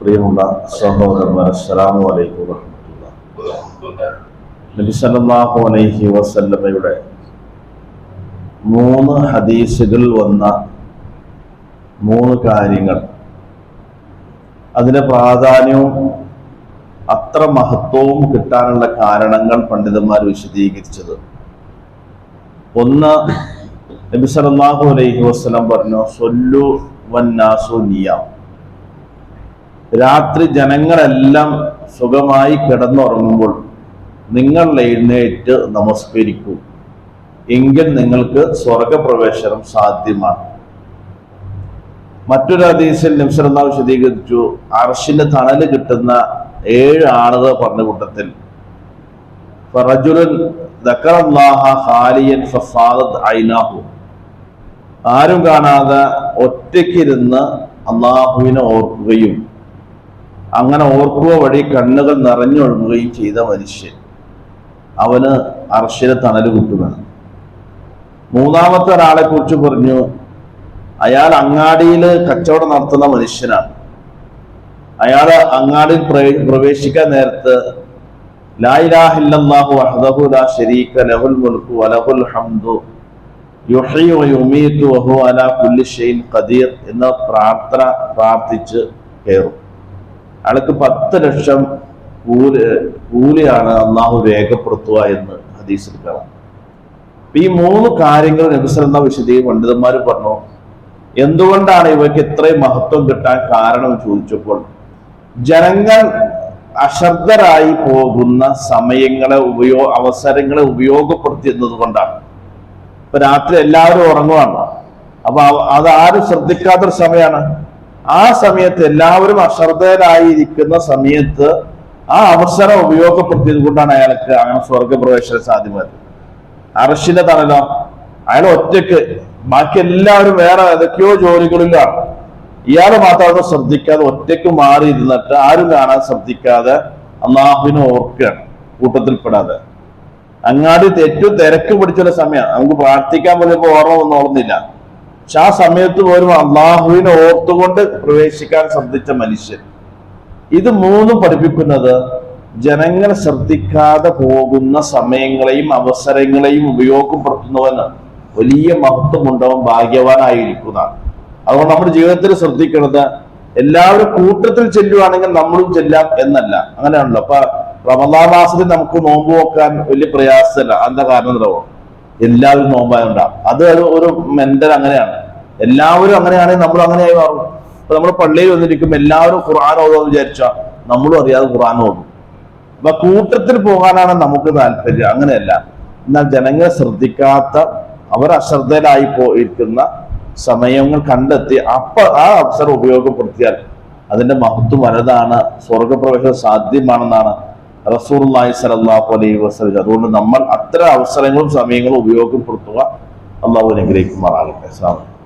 പ്രിയമുള്ള സഹോദരന്മാർ അസ്സലാമു അലൈക്കും വറഹ്മത്തുള്ളാഹി നബി സല്ലല്ലാഹു അലൈഹി വസല്ലമയുടെ മൂന്ന് ഹദീസുകൾ വന്ന മൂന്ന് കാര്യങ്ങൾ. അതിന്റെ പ്രാധാന്യവും അത്ര മഹത്വവും കിട്ടാനുള്ള കാരണങ്ങൾ പണ്ഡിതന്മാർ വിശദീകരിച്ചത്. ഒന്ന് നബി സല്ലല്ലാഹു അലൈഹി വസല്ലം പറഞ്ഞു സൊല്ലു വന്നാസു നിയാം. രാത്രി ജനങ്ങളെല്ലാം സുഖമായി കിടന്നുറങ്ങുമ്പോൾ നിങ്ങൾ എഴുന്നേറ്റ് നമസ്കരിക്കൂ. എങ്കിൽ നിങ്ങൾക്ക് സ്വർഗപ്രവേശനം സാധ്യമാണ്. മറ്റൊരു ഹദീസിൽ നിംസറന്ന വിശദീകരിച്ചു അർഷിന്റെ തണൽ കിട്ടുന്ന ഏഴ് ആളുകൾ പറഞ്ഞ കൂട്ടത്തിൽ ആരും കാണാതെ ഒറ്റയ്ക്കിരുന്ന് അള്ളാഹുവിനെ ഓർക്കുകയും അങ്ങനെ ഓർക്കുക വഴി കണ്ണുകൾ നിറഞ്ഞൊഴുകുകയും ചെയ്ത മനുഷ്യൻ. അവന് അർശിന് തണൽ കിട്ടുമെന്ന് മൂന്നാമത്തെ ഒരാളെ കുറിച്ച് പറഞ്ഞു അയാൾ അങ്ങാടിയിൽ കച്ചവടം നടത്തുന്ന മനുഷ്യനാണ്. അയാൾ അങ്ങാടിയിൽ പ്രവേ- പ്രവേശിക്കാൻ നേരത്ത് വഹ്ദഹു ലാ വലഹുൽ ഹംദു കുല്ലി ഖദീർ എന്ന പ്രാർത്ഥന പ്രാർത്ഥിച്ച് കയറും. അയാൾക്ക് പത്ത് ലക്ഷം കൂലി കൂലിയാണ് അള്ളാഹു രേഖപ്പെടുത്തുക എന്ന് ഹദീസിൽ കാണാം. ഈ മൂന്ന് കാര്യങ്ങൾ നബിസലെന്ന വിശദി പണ്ഡിതന്മാർ പറഞ്ഞു. എന്തുകൊണ്ടാണ് ഇവയ്ക്ക് ഇത്രയും മഹത്വം കിട്ടാൻ കാരണം ചോദിച്ചപ്പോൾ ജനങ്ങൾ അശ്രദ്ധരായി പോകുന്ന സമയങ്ങളെ ഉപയോ അവസരങ്ങളെ ഉപയോഗപ്പെടുത്തിയത് കൊണ്ടാണ് ഇപ്പൊ രാത്രി എല്ലാവരും ഉറങ്ങുവാണ്. അപ്പൊ അത് ആരും ശ്രദ്ധിക്കാത്തൊരു സമയമാണ്. ആ സമയത്ത് എല്ലാവരും അശ്രദ്ധരായിരിക്കുന്ന സമയത്ത് ആ അവസരം ഉപയോഗപ്പെടുത്തിയത് കൊണ്ടാണ് അയാൾക്ക് അങ്ങനെ സ്വർഗപ്രവേശനം സാധ്യമായത്. അറഷിന്റെ തണലോ അയാൾ ഒറ്റയ്ക്ക് ബാക്കി എല്ലാവരും വേറെ ഏതൊക്കെയോ ജോലികളിലാണ്. ഇയാൾ മാത്രം ശ്രദ്ധിക്കാതെ ഒറ്റയ്ക്ക് മാറി ഇരുന്നിട്ട് ആരും കാണാൻ ശ്രദ്ധിക്കാതെ അള്ളാഹുവിനെ ഓർക്കുകയാണ് കൂട്ടത്തിൽപ്പെടാതെ. അങ്ങാടി ഏറ്റവും തിരക്ക് പിടിച്ചുള്ള സമയം നമുക്ക് പ്രാർത്ഥിക്കാൻ പോലും ഓർമ്മ ഒന്നും ഓർന്നില്ല പക്ഷെ ആ സമയത്ത് പോലും അള്ളാഹുവിനെ ഓർത്തുകൊണ്ട് പ്രവേശിക്കാൻ ശ്രദ്ധിച്ച മനുഷ്യൻ. ഇത് മൂന്നും പഠിപ്പിക്കുന്നത് ജനങ്ങൾ ശ്രദ്ധിക്കാതെ പോകുന്ന സമയങ്ങളെയും അവസരങ്ങളെയും ഉപയോഗപ്പെടുത്തുന്നവന് വലിയ മഹത്വം ഉണ്ടാവും ഭാഗ്യവാനായിരിക്കുന്നതാണ് അതുകൊണ്ട് നമ്മുടെ ജീവിതത്തിൽ ശ്രദ്ധിക്കുന്നത് എല്ലാവരും കൂട്ടത്തിൽ ചെല്ലുവാണെങ്കിൽ നമ്മളും ചെല്ലാം എന്നല്ല. അങ്ങനെയാണല്ലോ. അപ്പൊ റമദാ മാസത്തിൽ നമുക്ക് നോമ്പ് നോക്കാൻ വലിയ പ്രയാസമല്ല. എന്താ കാരണം എന്താ എല്ലാവരും നോമ്പായുണ്ടാവും. അത് ഒരു മെന്റൽ അങ്ങനെയാണ്. എല്ലാവരും അങ്ങനെയാണെങ്കിൽ നമ്മൾ അങ്ങനെയായി മാറും. ഇപ്പൊ നമ്മൾ പള്ളിയിൽ വന്നിരിക്കും എല്ലാവരും ഖുർആൻ എന്ന് വിചാരിച്ച നമ്മളും അറിയാതെ ഖുർആൻ ഓതും. അപ്പൊ കൂട്ടത്തിൽ പോകാനാണ് നമുക്ക് താല്പര്യം. അങ്ങനെയല്ല. എന്നാൽ ജനങ്ങളെ ശ്രദ്ധിക്കാത്ത അവർ അശ്രദ്ധയിലായി പോയിരിക്കുന്ന സമയങ്ങൾ കണ്ടെത്തി അപ്പ ആ അവസരം ഉപയോഗപ്പെടുത്തിയാൽ അതിന്റെ മഹത്വം വലുതാണ്. സ്വർഗപ്രവേശനം സാധ്യമാണെന്നാണ് റസൂർ സലല്ലാഹു അലൈഹി വസ്ലം അതുകൊണ്ട് നമ്മൾ അത്തരം അവസരങ്ങളും സമയങ്ങളും ഉപയോഗപ്പെടുത്തുക അള്ളാഹു അനുഗ്രഹിക്കുമാറാകട്ടെ. അലൈക്കും.